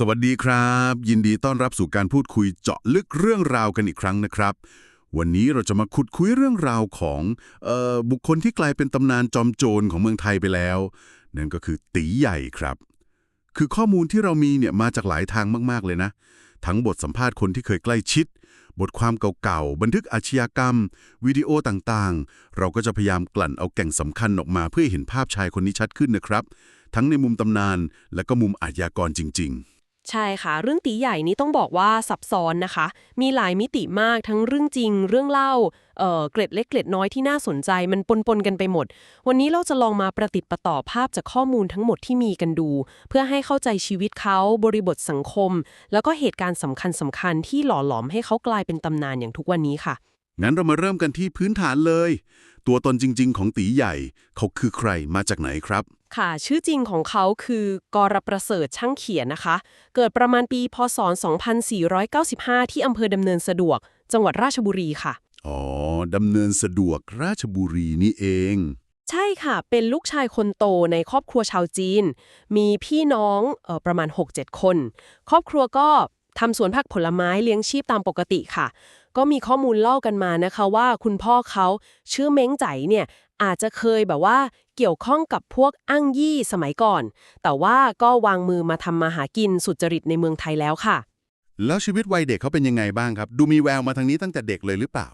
สวัสดีครับ ยินดีต้อนรับสู่การพูดคุยเจาะลึกเรื่องราวกันอีกครั้งนะครับ วันนี้เราจะมาขุดคุยเรื่องราวของออบุคคลที่กลายเป็นตำนานจอมโจรของเมืองไทยไปแล้ว นั่นก็คือตีใหญ่ครับ คือข้อมูลที่เรามีเนี่ยมาจากหลายทางมาก ๆ เลยนะ ทั้งบทสัมภาษณ์คนที่เคยใกล้ชิด บทความเก่าๆบันทึกอาชญากรรม วิดีโอต่างๆ เราก็จะพยายามกลั่นเอาแก่งสำคัญออกมา เพื่อเห็นภาพชายคนนี้ชัดขึ้นนะครับ ทั้งในมุมตำนานและก็มุมอาชญากรจริง ๆ ใช่ค่ะ เรื่องตีใหญ่นี้ต้องบอกว่าซับซ้อนนะคะ มีหลายมิติมากทั้งเรื่องจริง เรื่องเล่าเออเกร็ดเล็กเกร็ดน้อยที่น่าสนใจมันปนๆกันไปหมด วันนี้เราจะลองมาประติดประต่อภาพจากข้อมูลทั้งหมดที่มีกันดู เพื่อให้เข้าใจชีวิตเขาบริบทสังคม แล้วก็เหตุการณ์สำคัญสำคัญๆที่หล่อหลอมให้เขากลายเป็นตำนานอย่างทุกวันนี้ค่ะงั้นเรามาเริ่มกันที่พื้นฐานเลย ตัวตนจริง ๆ ของตีใหญ่เขาคือใครมาจากไหนครับ ค่ะ ชื่อจริงของเขาคือกรประเสริฐช่างเขียนนะคะ เกิดประมาณปีพศ 2495 ที่อำเภอดำเนินสะดวก จังหวัดราชบุรีค่ะ อ๋อ ดำเนินสะดวกราชบุรีนี่เอง ใช่ค่ะ เป็นลูกชายคนโตในครอบครัวชาวจีน มีพี่น้องเออประมาณ 6-7 คน ครอบครัวก็ทำสวนผักผลไม้เลี้ยงชีพตามปกติค่ะ ก็มีข้อมูลเล่ากันมานะคะว่าคุณพ่อเขาชื่อเม้งใจเนี่ยอาจจะเคยแบบว่า เกี่ยวข้องกับพวกอ้างยี่สมัยก่อน แต่ว่าก็วางมือมาทำมาหากินสุจริตในเมืองไทยแล้วค่ะ แล้วชีวิตวัยเด็กเขาเป็นยังไงบ้างครับ ดูมีแววมาทางนี้ตั้งแต่เด็กเลยหรือเปล่า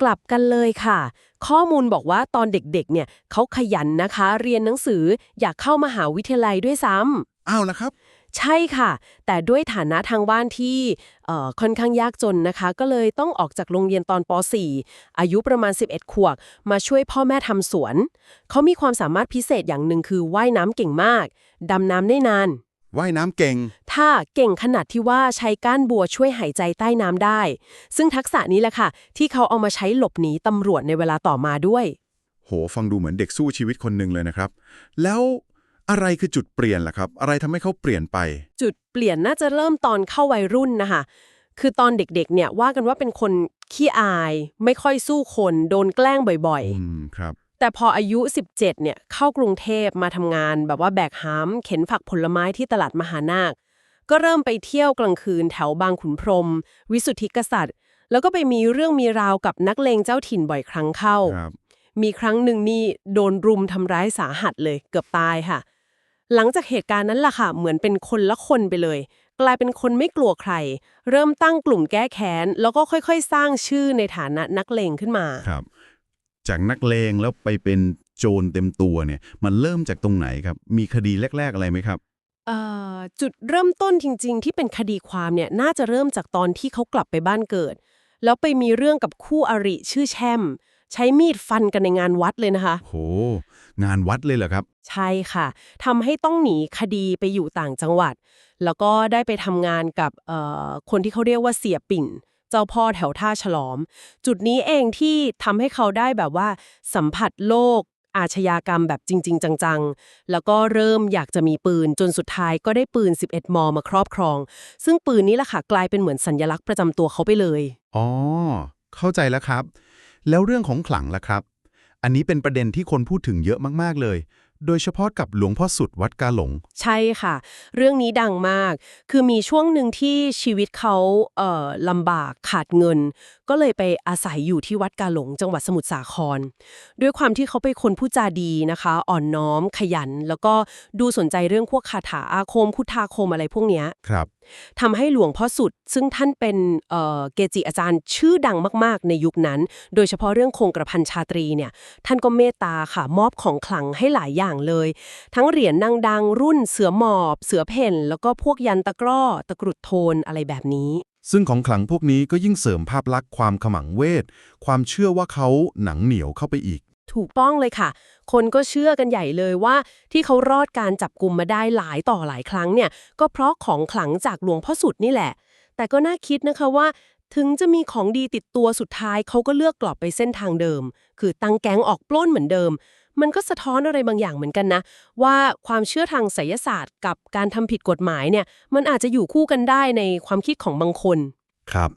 กลับกันเลยค่ะ ข้อมูลบอกว่าตอนเด็กๆ เนี่ยเขาขยันนะคะ เรียนหนังสืออยากเข้ามหาวิทยาลัยด้วยซ้ำอ้าวแล้วครับ ใช่ค่ะ แต่ด้วยฐานะทางบ้านที่เอ่อค่อนข้างยากจนนะคะ ก็เลยต้องออกจากโรงเรียนตอนป .4 อายุประมาณ 11 ขวบ มาช่วยพ่อแม่ทำสวน เขามีความสามารถพิเศษอย่างหนึ่งคือว่ายน้ำเก่งมาก ดำน้ำได้นาน ว่ายน้ำเก่ง ถ้าเก่งขนาดที่ว่าใช้ก้านบัวช่วยหายใจใต้น้ำได้ ซึ่งทักษะนี้แหละค่ะ ที่เขาเอามาใช้หลบหนีตำรวจในเวลาต่อมาด้วย โห ฟังดูเหมือนเด็กสู้ชีวิตคนหนึ่งเลยนะครับ แล้ว อะไรคือจุดเปลี่ยนล่ะครับ อะไรทำให้เขาเปลี่ยนไป จุดเปลี่ยนน่าจะเริ่มตอนเข้าวัยรุ่นนะคะ คือตอนเด็กๆ เนี่ยว่ากันว่าเป็นคนขี้อาย ไม่ค่อยสู้คนโดนแกล้งบ่อยอืมครับๆแต่พออายุ 17 เนี่ยเข้ากรุงเทพมาทำงาน แบบว่าแบกหามเข็นผักผลไม้ที่ตลาดมหานาค ก็เริ่มไปเที่ยวกลางคืนแถวบางขุนพรหมวิสุทธิกษัตริย์ แล้วก็ไปมีเรื่องมีราวกับนักเลงเจ้าถิ่นบ่อยครั้งเข้า ครับ มีครั้งหนึ่งนี่โดนรุมทำร้ายสาหัสเลยเกือบตายค่ะ หลังจากเหตุการณ์นั้นล่ะค่ะ เหมือนเป็นคนละคนไปเลย กลายเป็นคนไม่กลัวใคร เริ่มตั้งกลุ่มแก้แค้น แล้วก็ค่อยๆ สร้างชื่อในฐานะนักเลงขึ้นมา ครับ จากนักเลงแล้วไปเป็นโจรเต็มตัวเนี่ย มันเริ่มจากตรงไหนครับ มีคดีแรก ๆ อะไรไหมครับ เอ่อ จุดเริ่มต้นจริง ๆ ที่เป็นคดีความเนี่ย น่าจะเริ่มจากตอนที่เขากลับไปบ้านเกิด แล้วไปมีเรื่องกับคู่อริชื่อแช่ม ใช้มีดฟันกันในงานวัดเลยนะคะ โห งานวัดเลยเหรอครับ ใช่ค่ะทำให้ต้องหนีคดีไปอยู่ต่างจังหวัด แล้วก็ได้ไปทำงานกับเอ่อคนที่เขาเรียกว่าเสียปิ่น เจ้าพ่อแถวท่าฉลอม จุดนี้เองที่ทำให้เขาได้แบบว่า สัมผัสโลก อาชญากรรมแบบจริง ๆ จังๆ แล้วก็เริ่มอยากจะมีปืนจนสุดท้ายก็ได้ปืน 11 มมมาครอบครอง ซึ่งปืนนี้แหละค่ะกลายเป็นเหมือนสัญลักษณ์ประจำตัวเขาไปเลย อ๋อ เข้าใจแล้วครับ แล้วเรื่องของขลังล่ะครับ อันนี้เป็นประเด็นที่คนพูดถึงเยอะมากๆเลย โดยเฉพาะกับหลวงพ่อสุดวัดกาหลง ใช่ค่ะ เรื่องนี้ดังมาก คือมีช่วงหนึ่งที่ชีวิตเขาเอ่อลำบากขาดเงิน ก็เลยไปอาศัยอยู่ที่วัดกาหลง จังหวัดสมุทรสาคร ด้วยความที่เขาเป็นคนพูดจาดีนะคะ อ่อนน้อมขยัน แล้วก็ดูสนใจเรื่องพวกคาถาอาคมพุทธาคมอะไรพวกเนี้ยครับ ทำให้หลวงพ่อสุด ซึ่งท่านเป็นเเกจิอาจารย์ชื่อดังมากๆ ในยุคนั้น โดยเฉพาะเรื่องคงกระพันชาตรีเนี่ย ท่านก็เมตตาค่ะ มอบของขลังให้หลายอย่างเลย ทั้งเหรียญนางดังรุ่นเสือหมอบ เสือเพ่น แล้วก็พวกยันตะกร้อ ตะกรุดโทนอะไรแบบนี้ซึ่งของขลังพวกนี้ก็ยิ่งเสริมภาพลักษณ์ความขมังเวท ความเชื่อว่าเขาหนังเหนียวเข้าไปอีก ถูกต้องเลยค่ะ คนก็เชื่อกันใหญ่เลยว่า ที่เขารอดการจับกลุ่มมาได้หลายต่อหลายครั้งเนี่ย ก็เพราะของขลังจากหลวงพ่อสุดนี่แหละ แต่ก็น่าคิดนะคะว่า ถึงจะมีของดีติดตัวสุดท้ายเขาก็เลือกกลับไปเส้นทางเดิม คือตั้งแก๊งออกปล้นเหมือนเดิม มันก็สะท้อนอะไรบางอย่างเหมือนกันนะ ว่าความเชื่อทางไสยศาสตร์ กับการทำผิดกฎหมายเนี่ย มันอาจจะอยู่คู่กันได้ในความคิดของบางคน ครับ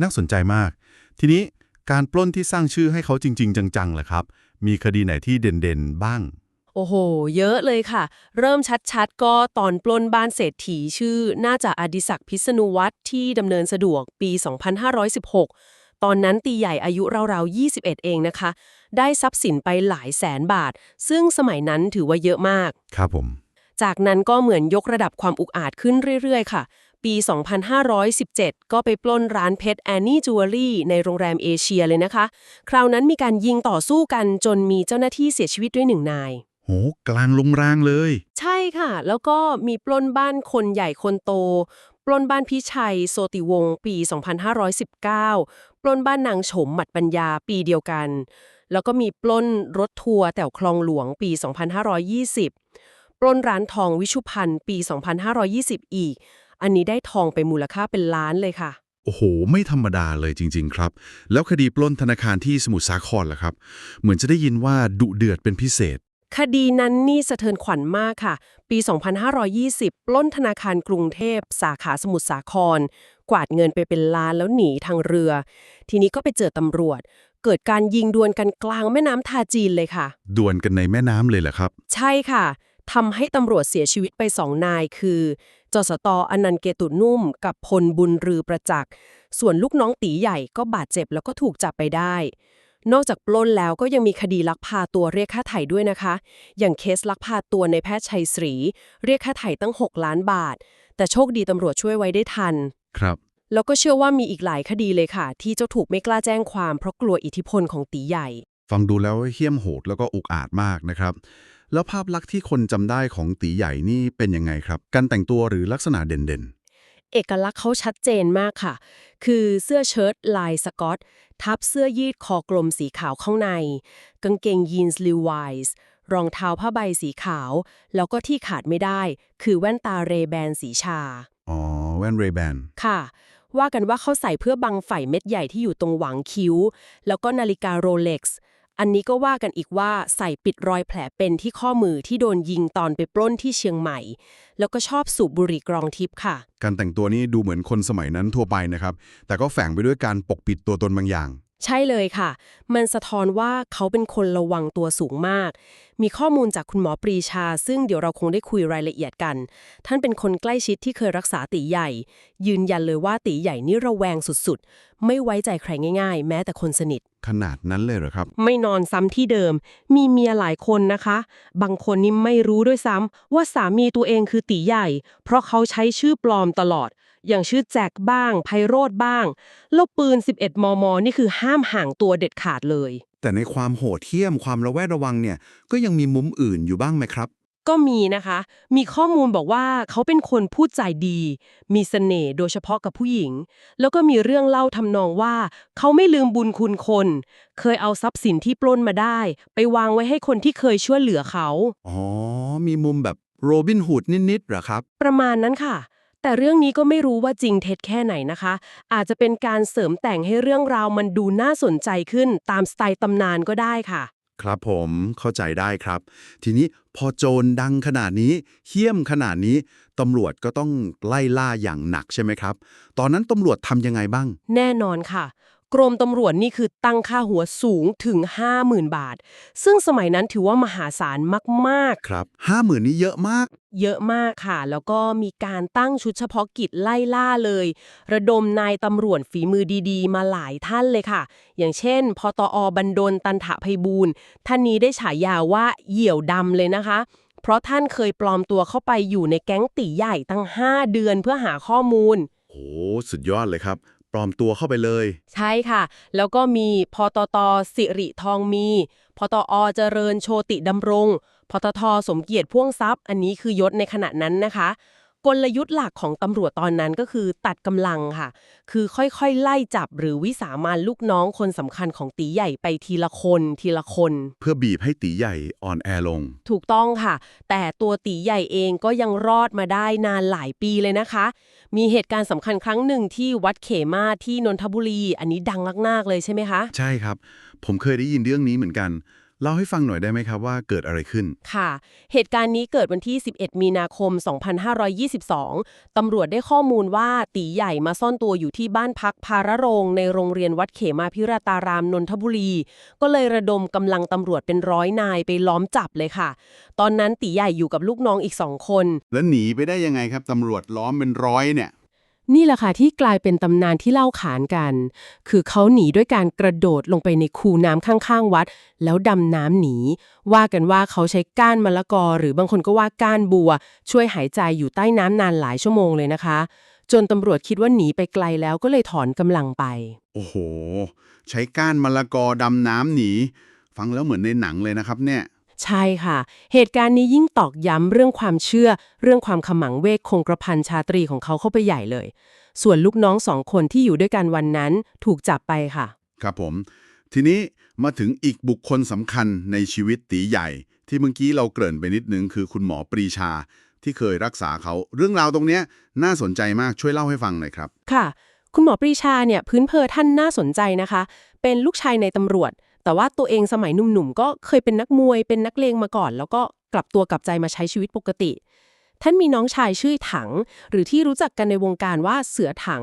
น่าสนใจมาก ทีนี้ การปล้นที่สร้างชื่อให้เขาจริง ๆ จังๆล่ะครับ มีคดีไหนที่เด่นๆบ้าง โอ้โห เยอะเลยค่ะ เริ่มชัดๆ ก็ตอนปล้นบ้านเศรษฐีชื่อ น่าจะอดิศักดิ์พิษณุวัตรที่ดำเนินสะดวกปี 2516 ตอนนั้นตีใหญ่อายุราวๆ 21 เองนะคะ ได้ทรัพย์สินไปหลายแสนบาท ซึ่งสมัยนั้นถือว่าเยอะมาก ครับผม จากนั้นก็เหมือนยกระดับความอุกอาจขึ้นเรื่อยๆ ค่ะ ปี 2517 ก็ไปปล้นร้านเพชรแอนนี่จูเวลรี่ในโรงแรมเอเชียเลยนะคะ คราวนั้นมีการยิงต่อสู้กันจนมีเจ้าหน้าที่เสียชีวิตด้วยหนึ่งนาย โห กลางลงรางเลย ใช่ค่ะ แล้วก็มีปล้นบ้านคนใหญ่คนโต ปล้นบ้านพิชัยโซติวงศ์ปี 2519 ปล้นบ้านนางโฉมหมัดปัญญาปีเดียวกัน แล้วก็มีปล้นรถทัวร์แถวคลองหลวงปี 2520 ปล้นร้านทองวิชุพันธ์ปี 2520 อีก อันนี้ได้ทองไปมูลค่าเป็นล้านเลยค่ะ โอ้โห ไม่ธรรมดาเลยจริง ๆ ครับ แล้วคดีปล้นธนาคารที่สมุทรสาครล่ะครับ เหมือนจะได้ยินว่าดุเดือดเป็นพิเศษ คดีนั้นนี่สะเทือนขวัญมากค่ะ ปี 2520 ปล้นธนาคารกรุงเทพ สาขาสมุทรสาคร กวาดเงินไปเป็นล้านแล้วหนีทางเรือ ทีนี้ก็ไปเจอตำรวจ เกิดการยิงดวลกันกลางแม่น้ำทาจีนเลยค่ะดวลกันในแม่น้ำเลยเหรอครับ ใช่ค่ะทำให้ตำรวจเสียชีวิตไปสองนายคือ จสตอนันต์เกตุนุ่ม กับพลบุญรือประจักษ์ส่วนลูกน้องตีใหญ่ก็บาดเจ็บแล้วก็ถูกจับไปได้ นอกจากปล้นแล้วก็ยังมีคดีลักพาตัวเรียกค่าไถ่ด้วยนะคะ อย่างเคสลักพาตัวในแพทย์ชัยศรี เรียกค่าไถ่ตั้ง 6 ล้านบาท แต่โชคดีตำรวจช่วยไว้ได้ทัน ครับ แล้วก็เชื่อว่ามีอีกหลายคดีเลยค่ะ ที่เจ้าถูกไม่กล้าแจ้งความเพราะกลัวอิทธิพลของตีใหญ่ ฟังดูแล้วเหี้ยมโหดแล้วก็อุกอาจมากนะครับ แล้วภาพลักษณ์ที่คนจำได้ของตีใหญ่นี่เป็นยังไงครับ การแต่งตัวหรือลักษณะเด่นเอกลักษณ์เขาชัดเจนมากค่ะ คือเสื้อเชิ้ตลายสกอต ทับเสื้อยืดคอกลมสีขาวข้างใน กางเกงยีนส์ลิวไวส์รองเท้าผ้าใบสีขาว แล้วก็ที่ขาดไม่ได้ คือแว่นตาเรแบนสีชาๆอ๋อ แว่นเรแบน ค่ะ ว่ากันว่าเขาใส่เพื่อบังไฝเม็ดใหญ่ที่อยู่ตรงหวังคิ้ว แล้วก็นาฬิกาโรเล็กซ์ อันนี้ก็ว่ากันอีกว่าใส่ปิดรอยแผลเป็นที่ข้อมือที่โดนยิงตอนไปปล้นที่เชียงใหม่ แล้วก็ชอบสูบบุหรี่กรองทิพย์ค่ะ การแต่งตัวนี้ดูเหมือนคนสมัยนั้นทั่วไปนะครับ แต่ก็แฝงไปด้วยการปกปิดตัวตนบางอย่าง ใช่เลยค่ะ มันสะท้อนว่าเขาเป็นคนระวังตัวสูงมาก มีข้อมูลจากคุณหมอปรีชา ซึ่งเดี๋ยวเราคงได้คุยรายละเอียดกัน ท่านเป็นคนใกล้ชิดที่เคยรักษาตีใหญ่ ยืนยันเลยว่าตีใหญ่นี่ระแวงสุดๆ ไม่ไว้ใจใครง่ายๆ แม้แต่คนสนิท ขนาดนั้นเลยเหรอครับ ไม่นอนซ้ำที่เดิม มีเมียหลายคนนะคะ บางคนนี่ไม่รู้ด้วยซ้ำว่าสามีตัวเองคือตีใหญ่ เพราะเขาใช้ชื่อปลอมตลอด อย่างชื่อแจ็คบ้าง ไพโรธบ้าง แล้วปืน 11 มม นี่คือห้ามห่างตัวเด็ดขาดเลย แต่ในความโหดเหี้ยมความระแวดระวังเนี่ย ก็ยังมีมุมอื่นอยู่บ้างไหมครับ ก็มีนะคะ มีข้อมูลบอกว่าเขาเป็นคนพูดใจดี มีเสน่ห์โดยเฉพาะกับผู้หญิง แล้วก็มีเรื่องเล่าทำนองว่า เขาไม่ลืมบุญคุณคน เคยเอาทรัพย์สินที่ปล้นมาได้ ไปวางไว้ให้คนที่เคยช่วยเหลือเขา อ๋อ มีมุมแบบโรบินฮูดนิดๆเหรอครับ ประมาณนั้นค่ะ แต่เรื่องนี้ก็ไม่รู้ว่าจริงเท็จแค่ไหนนะคะ อาจจะเป็นการเสริมแต่งให้เรื่องราวมันดูน่าสนใจขึ้นตามสไตล์ตำนานก็ได้ค่ะ ครับผมเข้าใจได้ครับ ทีนี้พอโจรดังขนาดนี้เหี้ยมขนาดนี้ตำรวจก็ต้องไล่ล่าอย่างหนักใช่ไหมครับ ตอนนั้นตำรวจทำยังไงบ้าง แน่นอนค่ะ กรมตำรวจนี่คือตั้งค่าหัวสูงถึง 50,000 บาท ซึ่งสมัยนั้นถือว่ามหาศาลมากครับห้าหมื่นนี้เยอะมากๆเยอะมากค่ะ แล้วก็มีการตั้งชุดเฉพาะกิจไล่ล่าเลย ระดมนายตำรวจฝีมือดีๆ มาหลายท่านเลยค่ะ อย่างเช่นพตอบันดลตันถะไพบูลย์ท่านนี้ได้ฉายาว่าเหยี่ยวดำเลยนะคะ เพราะท่านเคยปลอมตัวเข้าไปอยู่ในแก๊งตีใหญ่ตั้ง 5 เดือนเพื่อหาข้อมูล โห สุดยอดเลยครับ ปลอมตัวเข้าไปเลย ใช่ค่ะ แล้วก็มีพตตสิริทองมี พตอเจริญโชติดำรง พตทสมเกียรติพ่วงทรัพย์ อันนี้คือยศในขณะนั้นนะคะ กลยุทธ์หลักของตำรวจตอนนั้นก็คือตัดกำลังค่ะ คือค่อยๆ ไล่จับหรือวิสามันลูกน้องคนสำคัญของตีใหญ่ไปทีละคนทีละคน เพื่อบีบให้ตีใหญ่อ่อนแอลง ถูกต้องค่ะ แต่ตัวตีใหญ่เองก็ยังรอดมาได้นานหลายปีเลยนะคะ มีเหตุการณ์สำคัญครั้งหนึ่งที่วัดเขมาที่นนทบุรี อันนี้ดังมากๆเลยใช่ไหมคะ ใช่ครับ ผมเคยได้ยินเรื่องนี้เหมือนกัน เล่าให้ฟังหน่อยได้ไหมครับว่าเกิดอะไรขึ้น ค่ะ เหตุการณ์นี้เกิดวันที่ 11 มีนาคม 2522 ตำรวจได้ข้อมูลว่าตีใหญ่มาซ่อนตัวอยู่ที่บ้านพักพาระโรงในโรงเรียนวัดเขมาพิราตารามนนทบุรี ก็เลยระดมกำลังตำรวจเป็นร้อยนายไปล้อมจับเลยค่ะ ตอนนั้นตีใหญ่อยู่กับลูกน้องอีกสองคน แล้วหนีไปได้ยังไงครับตำรวจล้อมเป็นร้อยเนี่ย นี่แหละค่ะที่กลายเป็นตำนานที่เล่าขานกัน คือเขาหนีด้วยการกระโดดลงไปในคูน้ำข้างๆวัด แล้วดำน้ำหนี ว่ากันว่าเขาใช้ก้านมะละกอ หรือบางคนก็ว่าก้านบัว ช่วยหายใจอยู่ใต้น้ำนานหลายชั่วโมงเลยนะคะ จนตำรวจคิดว่าหนีไปไกลแล้วก็เลยถอนกำลังไป โอ้โห ใช้ก้านมะละกอดำน้ำหนี ฟังแล้วเหมือนในหนังเลยนะครับเนี่ย ใช่ค่ะ เหตุการณ์นี้ยิ่งตอกย้ำเรื่องความเชื่อ เรื่องความขมังเวทคงกระพันชาตรีของเขาเข้าไปใหญ่เลย ส่วนลูกน้องสองคนที่อยู่ด้วยกันวันนั้นถูกจับไปค่ะ ครับผม ทีนี้มาถึงอีกบุคคลสำคัญในชีวิตตีใหญ่ ที่เมื่อกี้เราเกริ่นไปนิดนึงคือคุณหมอปรีชา ที่เคยรักษาเขา เรื่องราวตรงเนี้ยน่าสนใจมากช่วยเล่าให้ฟังหน่อยครับ ค่ะ คุณหมอปรีชาเนี่ยพื้นเพอท่านน่าสนใจนะคะ เป็นลูกชายในตำรวจ แต่ว่าตัวเองสมัยหนุ่มๆ ก็เคยเป็นนักมวยเป็นนักเลงมาก่อน แล้วก็กลับตัวกลับใจมาใช้ชีวิตปกติ ท่านมีน้องชายชื่อถัง หรือที่รู้จักกันในวงการว่าเสือถัง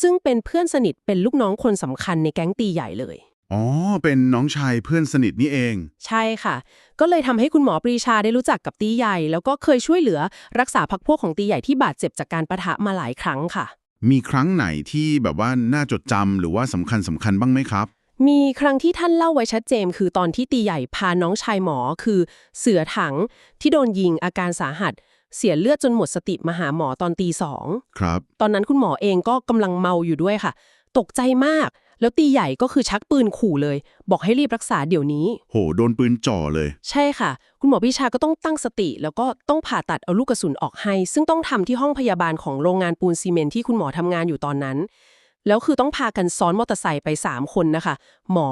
ซึ่งเป็นเพื่อนสนิทเป็นลูกน้องคนสำคัญในแก๊งตีใหญ่เลยอ๋อ เป็นน้องชายเพื่อนสนิทนี่เอง ใช่ค่ะ ก็เลยทำให้คุณหมอปรีชาได้รู้จักกับตีใหญ่ แล้วก็เคยช่วยเหลือรักษาพักพวกของตีใหญ่ที่บาดเจ็บจากการประทะมาหลายครั้งค่ะ มีครั้งไหนที่แบบว่าน่าจดจำหรือว่าสำคัญสำคัญบ้างไหมครับ มีครั้งที่ท่านเล่าไว้ชัดเจนคือตอนที่ตีใหญ่พาน้องชายหมอคือเสือถังที่โดนยิงอาการสาหัส เสียเลือดจนหมดสติมาหาหมอตอนตีสองครับ ตอนนั้นคุณหมอเองก็กำลังเมาอยู่ด้วยค่ะ ตกใจมาก แล้วตีใหญ่ก็คือชักปืนขู่เลย บอกให้รีบรักษาเดี๋ยวนี้ โห โดนปืนจ่อเลย ใช่ค่ะ คุณหมอพิชาก็ต้องตั้งสติ แล้วก็ต้องผ่าตัดเอาลูกกระสุนออกให้ ซึ่งต้องทำที่ห้องพยาบาลของโรงงานปูนซีเมนต์ที่คุณหมอทำงานอยู่ตอนนั้น แล้วคือต้องพากันซ้อนมอเตอร์ไซค์ไป 3 คนนะคะ หมอ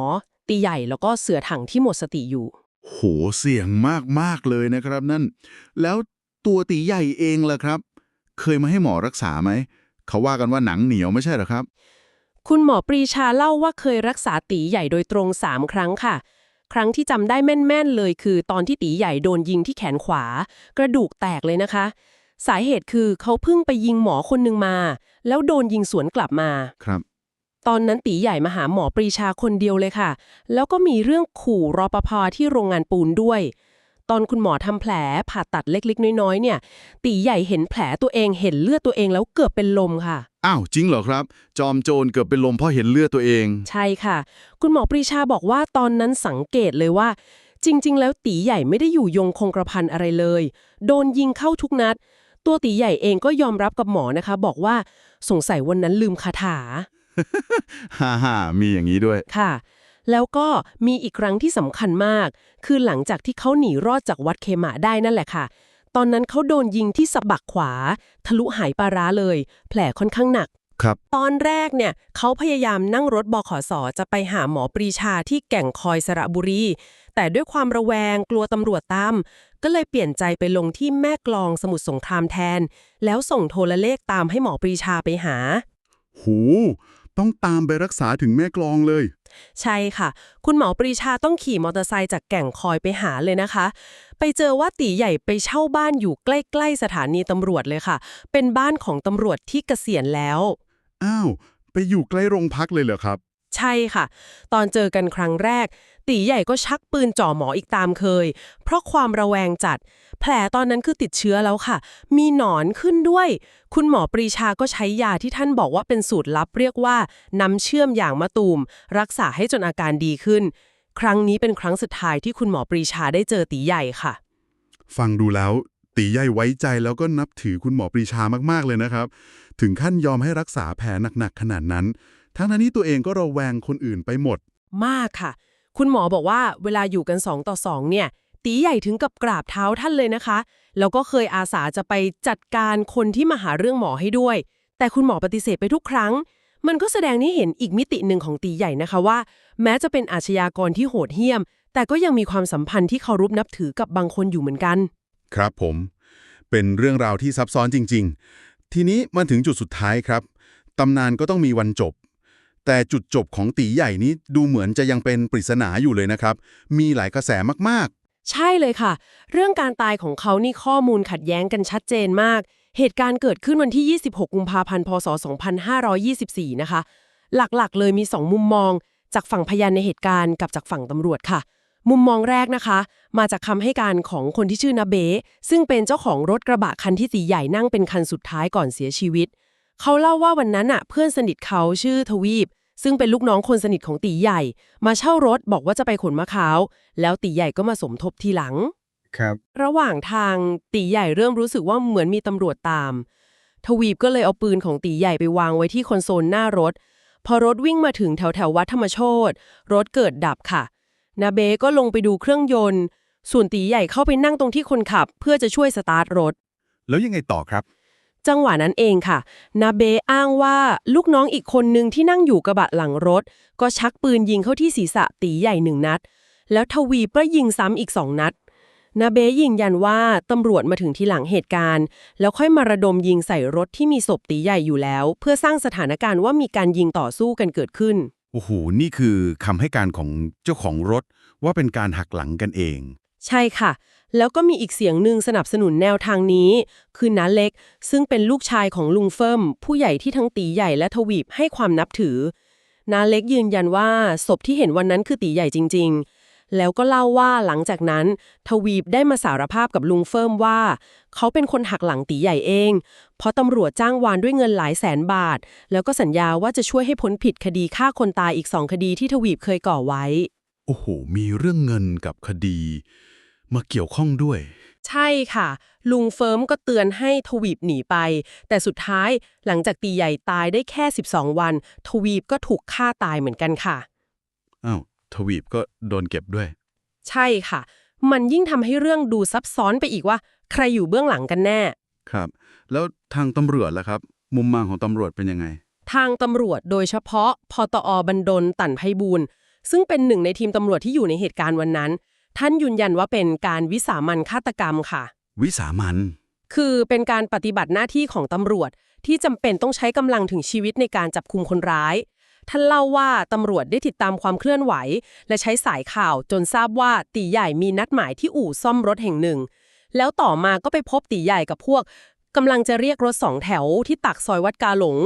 ตีใหญ่แล้วก็เสือถังที่หมดสติอยู่ โหเสี่ยงมาก ๆ เลยนะครับนั่น แล้วตัวตีใหญ่เองล่ะครับ เคยมาให้หมอรักษาไหม เขาว่ากันว่าหนังเหนียวไม่ใช่เหรอครับ คุณหมอปรีชาเล่าว่าเคยรักษาตีใหญ่โดยตรง3ครั้งค่ะ ครั้งที่จำได้แม่น ๆ เลย คือตอนที่ตีใหญ่โดนยิงที่แขนขวา กระดูกแตกเลยนะคะ สาเหตุคือเขาเพิ่งไปยิงหมอคนหนึ่งมา แล้วโดนยิงสวนกลับมา ครับ ตอนนั้นตีใหญ่มาหาหมอปรีชาคนเดียวเลยค่ะ แล้วก็มีเรื่องขู่รอปภที่โรงงานปูนด้วย ตอนคุณหมอทำแผลผ่าตัดเล็กๆ น้อยๆ เนี่ย ตีใหญ่เห็นแผลตัวเองเห็นเลือดตัวเองแล้วเกือบเป็นลมค่ะ อ้าวจริงเหรอครับ จอมโจรเกือบเป็นลมเพราะเห็นเลือดตัวเอง ใช่ค่ะ คุณหมอปรีชาบอกว่าตอนนั้นสังเกตเลยว่า จริง ๆ แล้วตีใหญ่ไม่ได้อยู่ยงคงกระพันอะไรเลย โดนยิงเข้าทุกนัด ตัวตีใหญ่เองก็ยอมรับกับหมอนะคะ บอกว่าสงสัยวันนั้นลืมคาถาฮ่าฮ่ามีอย่างนี้ด้วยค่ะ แล้วก็มีอีกครั้งที่สำคัญมาก คือหลังจากที่เขาหนีรอดจากวัดเคมะได้นั่นแหละค่ะ ตอนนั้นเขาโดนยิงที่สะบักขวา ทะลุหายปลาร้าเลย แผลค่อนข้างหนักครับตอนแรกเนี่ยเขาพยายามนั่งรถบขสจะไปหาหมอปรีชาที่แก่งคอยสระบุรี แต่ด้วยความระแวงกลัวตำรวจตาม ก็เลยเปลี่ยนใจไปลงที่แม่กลองสมุทรสงครามแทน แล้วส่งโทรเลขตามให้หมอปรีชาไปหา หู ต้องตามไปรักษาถึงแม่กลองเลย ใช่ค่ะ คุณหมอปรีชาต้องขี่มอเตอร์ไซค์จากแก่งคอยไปหาเลยนะคะ ไปเจอว่าตีใหญ่ไปเช่าบ้านอยู่ใกล้ๆสถานีตำรวจเลยค่ะ เป็นบ้านของตำรวจที่เกษียณแล้ว อ้าว ไปอยู่ใกล้โรงพักเลยเหรอครับ ใช่ค่ะ ตอนเจอกันครั้งแรก ตีใหญ่ก็ชักปืนจ่อหมออีกตามเคย เพราะความระแวงจัด แผลตอนนั้นคือติดเชื้อแล้วค่ะ มีหนอนขึ้นด้วย คุณหมอปรีชาก็ใช้ยาที่ท่านบอกว่าเป็นสูตรลับเรียกว่า น้ำเชื่อมอย่างมะตูม รักษาให้จนอาการดีขึ้น ครั้งนี้เป็นครั้งสุดท้ายที่คุณหมอปรีชาได้เจอตีใหญ่ค่ะ ฟังดูแล้วตีใหญ่ไว้ใจแล้วก็นับถือคุณหมอปรีชามากๆเลยนะครับ ถึงขั้นยอมให้รักษาแผลหนักๆขนาดนั้น ทั้งนั้นที่ตัวเองก็ระแวงคนอื่นไปหมด มากค่ะ คุณหมอบอกว่าเวลาอยู่กัน 2 ต่อ 2 เนี่ย ตีใหญ่ถึงกับกราบเท้าท่านเลยนะคะ แล้วก็เคยอาสาจะไปจัดการคนที่มาหาเรื่องหมอให้ด้วย แต่คุณหมอปฏิเสธไปทุกครั้ง มันก็แสดงให้เห็นอีกมิติหนึ่งของตีใหญ่นะคะว่า แม้จะเป็นอาชญากรที่โหดเหี้ยม แต่ก็ยังมีความสัมพันธ์ที่เคารพนับถือกับบางคนอยู่เหมือนกัน ครับผม เป็นเรื่องราวที่ซับซ้อนจริง ๆ ทีนี้มาถึงจุดสุดท้ายครับตำนานก็ต้องมีวันจบ แต่จุดจบของตีใหญ่นี้ดูเหมือนจะยังเป็นปริศนาอยู่เลยนะครับ มีหลายกระแสมากๆ ใช่เลยค่ะ เรื่องการตายของเขานี่ข้อมูลขัดแย้งกันชัดเจนมาก เหตุการณ์เกิดขึ้นวันที่ 26 กุมภาพันธ์ พศ 2524 นะคะ หลักๆ เลยมี 2 มุมมอง จากฝั่งพยานในเหตุการณ์กับจากฝั่งตำรวจค่ะ มุมมองแรกนะคะ มาจากคำให้การของคนที่ชื่อนาเบะซึ่งเป็นเจ้าของรถกระบะคันที่ตีใหญ่นั่งเป็นคันสุดท้ายก่อนเสียชีวิต เขาเล่าว่าวันนั้นน่ะเพื่อนสนิทเขาชื่อทวีป ซึ่งเป็นลูกน้องคนสนิทของตีใหญ่ มาเช่ารถบอกว่าจะไปขนมะพร้าว แล้วตีใหญ่ก็มาสมทบทีหลัง ครับ ระหว่างทางตีใหญ่เริ่มรู้สึกว่าเหมือนมีตำรวจตาม ทวีปก็เลยเอาปืนของตีใหญ่ไปวางไว้ที่คอนโซลหน้ารถ พอรถวิ่งมาถึงแถวแถวๆวัดธรรมโชตรถเกิดดับค่ะ นาเบก็ลงไปดูเครื่องยนต์ ส่วนตีใหญ่เข้าไปนั่งตรงที่คนขับ เพื่อจะช่วยสตาร์ทรถ แล้วยังไงต่อครับ จังหวะนั้นเองค่ะ นาเบอ้างว่าลูกน้องอีกคนหนึ่งที่นั่งอยู่กระบะหลังรถ ก็ชักปืนยิงเข้าที่ศีรษะตีใหญ่หนึ่งนัด แล้วทวีก็ยิงซ้ำอีกสองนัด นาเบยืนยันว่าตำรวจมาถึงที่หลังเหตุการณ์ แล้วค่อยมาระดมยิงใส่รถที่มีศพตีใหญ่อยู่แล้ว เพื่อสร้างสถานการณ์ว่ามีการยิงต่อสู้กันเกิดขึ้นๆโอ้โหนี่คือคำให้การของเจ้าของรถว่าเป็นการหักหลังกันเอง ใช่ค่ะ แล้วก็มีอีกเสียงหนึ่งสนับสนุนแนวทางนี้ คือน้าเล็ก ซึ่งเป็นลูกชายของลุงเฟิมผู้ใหญ่ที่ทั้งตีใหญ่และทวีปให้ความนับถือน้าเล็กยืนยันว่าศพที่เห็นวันนั้นคือตีใหญ่จริง ๆ แล้วก็เล่าว่าหลังจากนั้น ทวีปได้มาสารภาพกับลุงเฟิมว่า เขาเป็นคนหักหลังตีใหญ่เอง เพราะตำรวจจ้างวานด้วยเงินหลายแสนบาท แล้วก็สัญญาว่าจะช่วยให้พ้นผิดคดีฆ่าคนตายอีกสองคดีที่ทวีปเคยก่อไว้ โอ้โห มีเรื่องเงินกับคดี มาเกี่ยวข้องด้วย ใช่ค่ะ ลุงเฟิร์มก็เตือนให้ทวีปหนีไป แต่สุดท้ายหลังจากตีใหญ่ตายได้แค่ 12 วัน ทวีปก็ถูกฆ่าตายเหมือนกันค่ะ อ้าว ทวีปก็โดนเก็บด้วย ใช่ค่ะ มันยิ่งทำให้เรื่องดูซับซ้อนไปอีกว่า ใครอยู่เบื้องหลังกันแน่ ครับ แล้วทางตำรวจล่ะครับ มุมมองของตำรวจเป็นยังไง ทางตำรวจโดยเฉพาะพตอบันดลตันไพบูลย์ซึ่งเป็นหนึ่งในทีมตำรวจที่อยู่ในเหตุการณ์วันนั้น ท่านยืนยันว่าเป็นการวิสามันฆาตกรรมค่ะ วิสามัน คือเป็นการปฏิบัติหน้าที่ของตำรวจ ที่จำเป็นต้องใช้กำลังถึงชีวิตในการจับคุมคนร้าย ท่านเล่าว่าตำรวจได้ติดตามความเคลื่อนไหว และใช้สายข่าวจนทราบว่าตีใหญ่มีนัดหมายที่อู่ซ่อมรถแห่งหนึ่ง แล้วต่อมาก็ไปพบตีใหญ่กับพวกกำลังจะเรียกรถสองแถวที่ตักซอยวัดกาหลง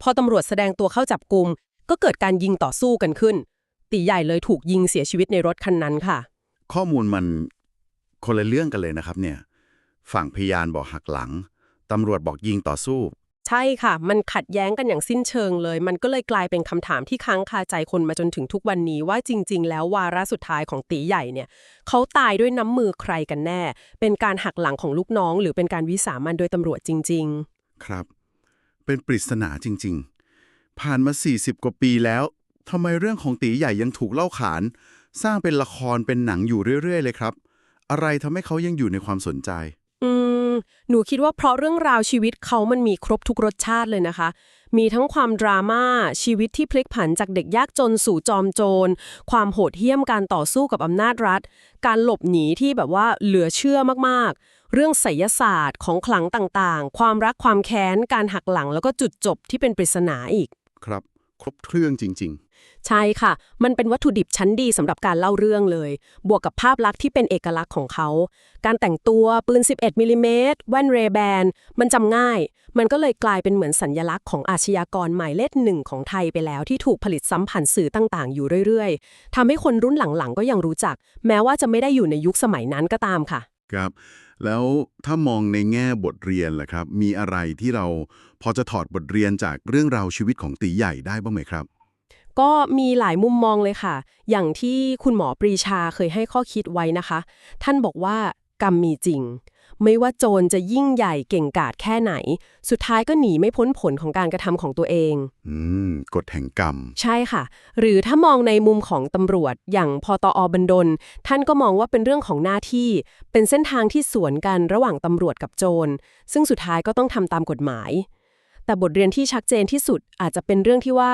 พอตำรวจแสดงตัวเข้าจับกลุ่มก็เกิดการยิงต่อสู้กันขึ้น ตีใหญ่เลยถูกยิงเสียชีวิตในรถคันนั้นค่ะ ข้อมูลมันคนละเรื่องกันเลยนะครับเนี่ยฝั่งพยานบอกหักหลังตำรวจบอกยิงต่อสู้ ใช่ค่ะ มันขัดแย้งกันอย่างสิ้นเชิงเลย มันก็เลยกลายเป็นคำถามที่ค้างคาใจคนมาจนถึงทุกวันนี้ว่าจริง ๆ แล้ววาระสุดท้ายของตีใหญ่เนี่ยเขาตายด้วยน้ำมือใครกันแน่ เป็นการหักหลังของลูกน้อง หรือเป็นการวิสามันโดยตำรวจจริงครับ เป็นปริศนาจริง ๆ ผ่านมา 40 กว่าปีแล้วทำไมเรื่องของตีใหญ่ยังถูกเล่าขาน สร้างเป็นละครเป็นหนังอยู่เรื่อย ๆ เลยครับ อะไรทำให้เขายังอยู่ในความสนใจๆอืม หนูคิดว่าเพราะเรื่องราวชีวิตเขามันมีครบทุกรสชาติเลยนะคะ มีทั้งความดราม่าชีวิตที่พลิกผันจากเด็กยากจนสู่จอมโจร ความโหดเหี้ยมการต่อสู้กับอำนาจรัฐ การหลบหนีที่แบบว่าเหลือเชื่อมากๆ เรื่องไสยศาสตร์ของขลังต่างๆ ความรักความแค้น การหักหลังแล้วก็จุดจบที่เป็นปริศนาอีก ครับ ครบเครื่องจริง ๆ ใช่ค่ะ มันเป็นวัตถุดิบชั้นดีสำหรับการเล่าเรื่องเลย บวกกับภาพลักษณ์ที่เป็นเอกลักษณ์ของเขา การแต่งตัวปืน 11มิลลิเมตรแว่นเรแบน มันจำง่าย มันก็เลยกลายเป็นเหมือนสัญญลักษณ์ของอาชญากรหมายเลขหนึ่งของไทยไปแล้วที่ถูกผลิตซ้ำผ่านสื่อต่างๆ อยู่เรื่อย ๆทำให้คนรุ่นหลังๆ ก็ยังรู้จัก แม้ว่าจะไม่ได้อยู่ในยุคสมัยนั้นก็ตามค่ะ ครับ แล้วถ้ามองในแง่บทเรียนล่ะครับ มีอะไรที่เราพอจะถอดบทเรียนจากเรื่องราวชีวิตของตีใหญ่ได้บ้างไหมครับ ก็มีหลายมุมมองเลยค่ะ อย่างที่คุณหมอปรีชาเคยให้ข้อคิดไว้นะคะ ท่านบอกว่ากรรมมีจริง ไม่ว่าโจรจะยิ่งใหญ่เก่งกาจแค่ไหน สุดท้ายก็หนีไม่พ้นผลของการกระทำของตัวเอง อืมกฎแห่งกรรม ใช่ค่ะ หรือถ้ามองในมุมของตำรวจอย่างพตอบันดล ท่านก็มองว่าเป็นเรื่องของหน้าที่ เป็นเส้นทางที่สวนกันระหว่างตำรวจกับโจร ซึ่งสุดท้ายก็ต้องทำตามกฎหมาย แต่บทเรียนที่ชัดเจนที่สุดอาจจะเป็นเรื่องที่ว่า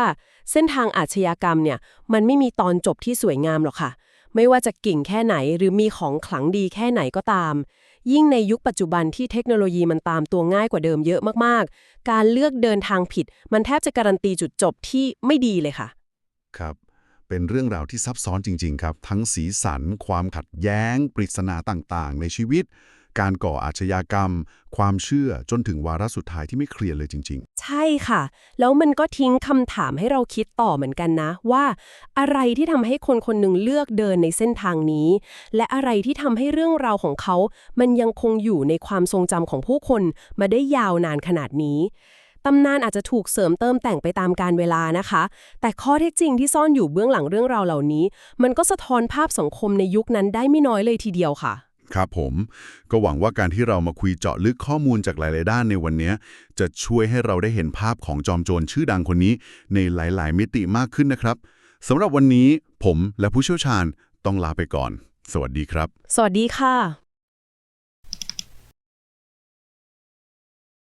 เส้นทางอาชญากรรมเนี่ยมันไม่มีตอนจบที่สวยงามหรอกค่ะไม่ว่าจะเก่งแค่ไหนหรือมีของขลังดีแค่ไหนก็ตาม ยิ่งในยุคปัจจุบันที่เทคโนโลยีมันตามตัวง่ายกว่าเดิมเยอะมากๆ การเลือกเดินทางผิด มันแทบจะการันตีจุดจบที่ไม่ดีเลยค่ะ ครับ เป็นเรื่องราวที่ซับซ้อนจริง ๆ ครับ ทั้งสีสัน ความขัดแย้ง ปริศนาต่างๆ ในชีวิต การก่ออาชญากรรม ความเชื่อจนถึงวาระสุดท้ายที่ไม่เคลียร์เลยจริง ๆ ใช่ค่ะ แล้วมันก็ทิ้งคำถามให้เราคิดต่อเหมือนกันนะ ว่าอะไรที่ทำให้คนคนหนึ่งเลือกเดินในเส้นทางนี้ และอะไรที่ทำให้เรื่องราวของเขา มันยังคงอยู่ในความทรงจำของผู้คนมาได้ยาวนานขนาดนี้ตำนานอาจจะถูกเสริมเติมแต่งไปตามการเวลานะคะ แต่ข้อเท็จจริงที่ซ่อนอยู่เบื้องหลังเรื่องราวเหล่านี้ มันก็สะท้อนภาพสังคมในยุคนั้นได้ไม่น้อยเลยทีเดียวค่ะ ครับผม ก็หวังว่าการที่เรามาคุยเจาะลึกข้อมูลจากหลาย ๆ ด้านในวันนี้ จะช่วยให้เราได้เห็นภาพของจอมโจรชื่อดังคนนี้ ในหลาย ๆ มิติมากขึ้นนะครับสำหรับวันนี้ผมและผู้เชี่ยวชาญต้องลาไปก่อน สวัสดีครับ สวัสดีค่ะ